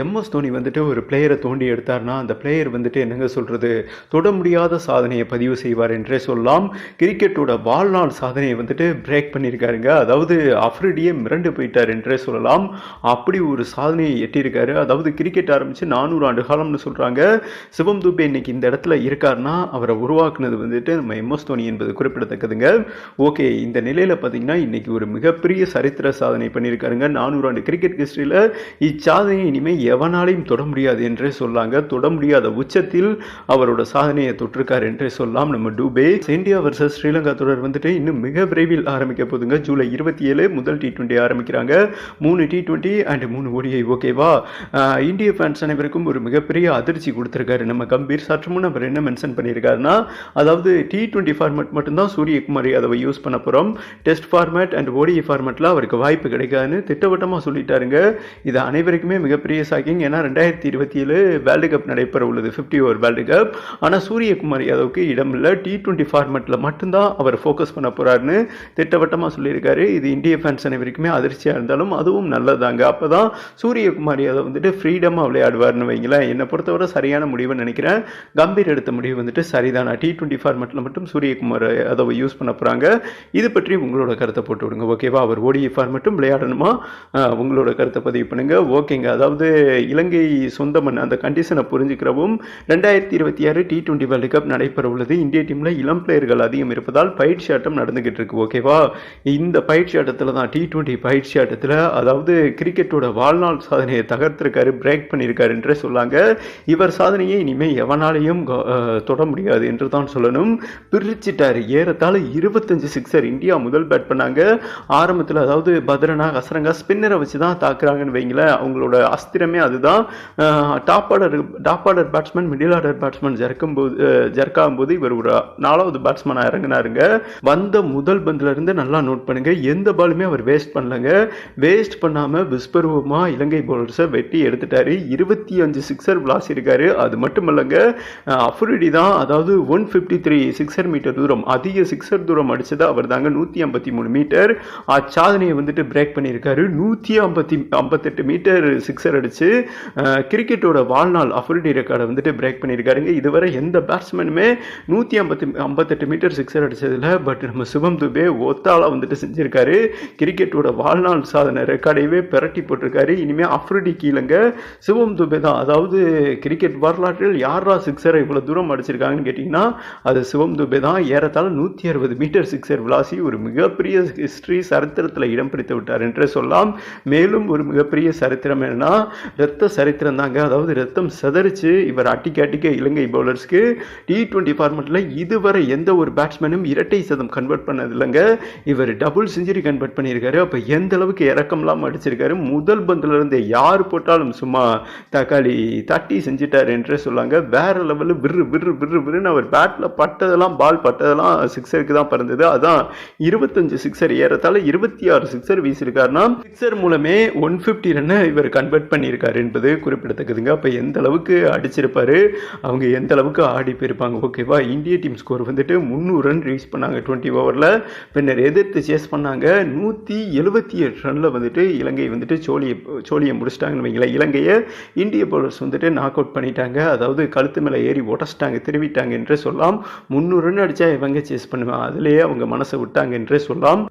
MS Dhoni வந்துட்டு ஒரு பிளேயரை தோண்டி எடுத்தார்னா அந்த பிளேயர் வந்துட்டு என்னங்க சொல்கிறது தொட முடியாத சாதனையை பதிவு செய்வார் என்றே சொல்லலாம். கிரிக்கெட்டோட வாழ்நாள் சாதனையை வந்துட்டு பிரேக் பண்ணியிருக்காருங்க. அதாவது அஃப்ரிடியே மிரண்டு போயிட்டார் என்றே சொல்லலாம். அப்படி ஒரு சாதனையை எட்டியிருக்காரு. அதாவது கிரிக்கெட் ஆரம்பித்து நானூறு ஆண்டு காலம்னு சொல்கிறாங்க சிவம் துபே இன்னைக்கு இந்த இடத்துல இருக்காருன்னா அவரை உருவாக்குனது வந்துட்டு நம்ம எம்எஸ் தோனி என்பது குறிப்பிடத்தக்கதுங்க. ஓகே இந்த நிலையில் பார்த்தீங்கன்னா இன்றைக்கி ஒரு மிகப்பெரிய சரித்திர சாதனை பண்ணியிருக்காருங்க. நானூறு ஆண்டு கிரிக்கெட் ஹிஸ்ட்ரியில் இச்சாதனையை இனிமேல் எவனாலையும் தொட முடியாது என்றே சொல்லாங்க. தொட முடியாத உச்சத்தில் அவரோட சாதனையை தொற்றிருக்கார் என்றே சொல்லலாம் நம்ம டூபே இந்தியா வர்சஸ் ஸ்ரீலங்கா தொடர் வந்துட்டு இன்னும் மிக விரைவில் ஆரம்பிக்க போதுங்க ஜூலை இருபத்தி ஏழு முதல் டி டுவெண்ட்டி ஆரம்பிக்கிறாங்க. மூணு டி டுவெண்ட்டி அண்ட் மூணு ஓடிஐ ஓகேவா? இந்திய ஃபேன்ஸ் அனைவருக்கும் ஒரு மிகப்பெரிய அதிர்ச்சி கொடுத்துருக்காரு. நம்ம கம்பீர் சற்று முன் அவர் என்ன மென்ஷன் பண்ணியிருக்காருன்னா அதாவது டி டுவெண்ட்டி ஃபார்மேட் மட்டும்தான் சூரியகுமார் யாதவை யூஸ் பண்ண போகிறோம் டெஸ்ட் ஃபார்மேட் அண்ட் ஓடிஐ ஃபார்மேட்டில் அவருக்கு வாய்ப்பு கிடைக்காதுன்னு திட்டவட்டமாக சொல்லிட்டாருங்க. இது அனைவருக்குமே மிகப்பெரிய ஷாக்கிங். ஏன்னா ரெண்டாயிரத்தி இருபத்தி ஏழு வேர்ல்டு கப் நடைபெற உள்ளது. ஃபிஃப்டி ஓவர் வேர்ல்டு கப் ஆனால் சூரியகுமார் யாதவுக்கு இடம் இல்லை டி டுவெண்ட்டி ஃபார்மேட்டில் மட்டும்தான் அவர் ஃபோக்கஸ் பண்ண போகிறாருன்னு திட்டவட்டமாக சொல்லியிருக்காரு. இது இந்திய ஃபேன்ஸ் அனைவருக்குமே அதிர்ச்சியாக இருந்தாலும் அதுவும் நல்லதாங்க. அப்போ தான் சூரியகுமார் யாதவ் வந்துட்டு ஃப்ரீடமாக விளையாடுவார்னு வைங்களேன். என்னை பொறுத்தவரை சரியான முடிவுன்னு நினைக்கிறேன். கம்பீர் எடுத்த முடிவு வந்துட்டு சரிதானா. டி டுவெண்ட்டி ஃபார்மேட்டில் மட்டும் சூரியகுமார் யாதவை யூஸ் பண்ண போகிறாங்க இது பற்றி உங்களோட கருத்தை போட்டு விடுங்க. ஓகேவா அவர் ஓடிஐ ஃபார்மேட்டும் விளையாடணுமா? உங்களோட கருத்தை பதிவு பண்ணுங்கள் ஓகேங்க அதாவது இலங்கை சொந்தமன் அந்த கண்டிஷனை புரிஞ்சுக்கிறவும் ரெண்டாயிரத்தி இருபத்தி ஆறு டி டுவெண்ட்டி வேர்ல்டு கப் நடைபெற உள்ளது. இந்திய டீமில் இளம் பிளேயர்கள் அதிகம் இருப்பதால் பயிற்சி ஆட்டம் நடந்துகிட்டு இருக்கு. ஓகேவா இந்த பயிற்சி ஆட்டத்தில் தான் டி டுவெண்ட்டி பயிற்சி ஆட்டத்தில் அதாவது கிரிக்கெட்டோட வாழ்நாள் சாதனையை தகர்த்திருக்காரு பிரேக் பண்ணியிருக்காரு என்று சொல்லாங்க. இவர் சாதனையை இனிமேல் எவனாலையும் தொட முடியாது என்று தான் சொல்லணும். பிரிச்சிட்டார். ஏறத்தாழ இருபத்தஞ்சு சிக்ஸர் இந்தியா முதல் பேட் பண்ணாங்க. ஆரம்பத்தில் அதாவது பத்ரனா கசரங்கா ஸ்பின்னரை வச்சு தான் தாக்குறாங்கன்னு வைங்களேன். அவங்களோட அஸ்திரம் அதுதான். Top order top order batsman middle order batsman ஜர்க்கும் போது ஜர்க்காகும் போது இவர் ஒரு நாலாவது பேட்ஸ்மேனாக இறங்கினாருங்க. வந்த முதல் பந்துல இருந்து நல்லா நோட் பண்ணுங்க. எந்த பாலுமே அவர் வேஸ்ட் பண்ணலங்க. வேஸ்ட் பண்ணாமல் விஸ்பருவமாக இலங்கை பவுலர்ஸை வெட்டி எடுத்துட்டாரு. இருபத்தி அஞ்சு சிக்ஸர் விளாசிருக்காரு. அது மட்டும் இல்லைங்க அஃபுரிடி தான். அதாவது one fifty three sixer metre தூரம் அதிக சிக்ஸர் தூரம் அடித்தது அவர் தாங்க நூற்றி ஐம்பத்தி மூணு மீட்டர் அச்சாதனையை வந்துட்டு பிரேக் பண்ணியிருக்காரு. நூற்றி ஐம்பத்தி ஐம்பத்தெட்டு மீட்டர் சிக்ஸர் அடிச்சு வச்சு கிரிக்கெட்டோட வாழ்நாள் அஃபரிட்டி ரெக்கார்டை வந்துட்டு பிரேக் பண்ணியிருக்காருங்க. இதுவரை எந்த பேட்ஸ்மேனுமே நூற்றி ஐம்பத்தி ஐம்பத்தெட்டு மீட்டர் சிக்ஸர் அடித்ததில் பட் நம்ம சிவம் துபே ஒத்தாளா வந்துட்டு செஞ்சிருக்காரு. கிரிக்கெட்டோட வாழ்நாள் சாதனை ரெக்கார்டையவே பிரட்டி போட்டிருக்காரு. இனிமேல் அஃப்ரிடி கீழங்க சிவம் துபே தான். அதாவது கிரிக்கெட் வரலாற்றில் யாரா சிக்ஸரை இவ்வளோ தூரம் அடிச்சிருக்காங்கன்னு கேட்டிங்கன்னா அது சிவம் துபே தான். ஏறத்தாழ நூற்றி அறுபது மீட்டர் சிக்ஸர் er விளாசி ஒரு மிகப்பெரிய ஹிஸ்ட்ரி சரித்திரத்தில் இடம் பிடித்து விட்டார் என்றே சொல்லலாம். மேலும் ஒரு மிகப்பெரிய சரித்திரம் என்னன்னா ரத்த சரித்திரம் தாங்க. அதாவது ரத்தம் செதறிச்சு இவர் அட்டிக்க அட்டிக்க இலங்கை பவுலர்ஸ்க்கு டி டுவெண்ட்டி ஃபார்மெட்டில் இதுவரை எந்த ஒரு பேட்ஸ்மேனும் இரட்டை சதம் கன்வெர்ட் பண்ணது இல்லைங்க இவர் டபுள் செஞ்சுரி கன்வெர்ட் பண்ணியிருக்காரு. அப்போ எந்த அளவுக்கு இறக்கம்லாம் அடிச்சிருக்காரு? முதல் பந்திலிருந்து யார் போட்டாலும் சும்மா தக்காளி தட்டி செஞ்சிட்டார் என்றே சொல்லாங்க. வேற லெவலில் விரு விரு விரு விருன்னு அவர் பேட்டில் பட்டதெல்லாம் பால் பட்டதெல்லாம் சிக்ஸருக்கு தான் பறந்தது. அதான் இருபத்தஞ்சு சிக்ஸர் ஏறத்தால இருபத்தி ஆறு சிக்ஸர் வீசியிருக்காருன்னா சிக்ஸர் மூலமே ஒன் ஃபிஃப்டி ரன்னை இவர் கன்வெர்ட் பண்ணி பண்ணியிருக்காரு என்பது குறிப்பிடத்தக்கதுங்க. அப்போ எந்த அளவுக்கு அடிச்சிருப்பாரு? அவங்க எந்த அளவுக்கு ஆடி போயிருப்பாங்க? ஓகேவா? இந்திய டீம் ஸ்கோர் வந்துட்டு முந்நூறு ரன் ரீச் பண்ணாங்க டுவெண்ட்டி ஓவரில் பின்னர் எதிர்த்து சேஸ் பண்ணாங்க. நூற்றி எழுபத்தி எட்டு ரனில் வந்துட்டு இலங்கை வந்துட்டு சோழியை சோழியை முடிச்சிட்டாங்கன்னு வைங்களேன். இலங்கையை இந்திய பவுலர்ஸ் வந்துட்டு நாக் அவுட் பண்ணிட்டாங்க. அதாவது கழுத்து மேலே ஏறி உடச்சிட்டாங்க திருவிட்டாங்க என்று சொல்லலாம். முந்நூறு ரன் அடித்தா இவங்க சேஸ் பண்ணுவேன் அதுலேயே அவங்க மனசை விட்டாங்க என்றே சொல்லலாம்.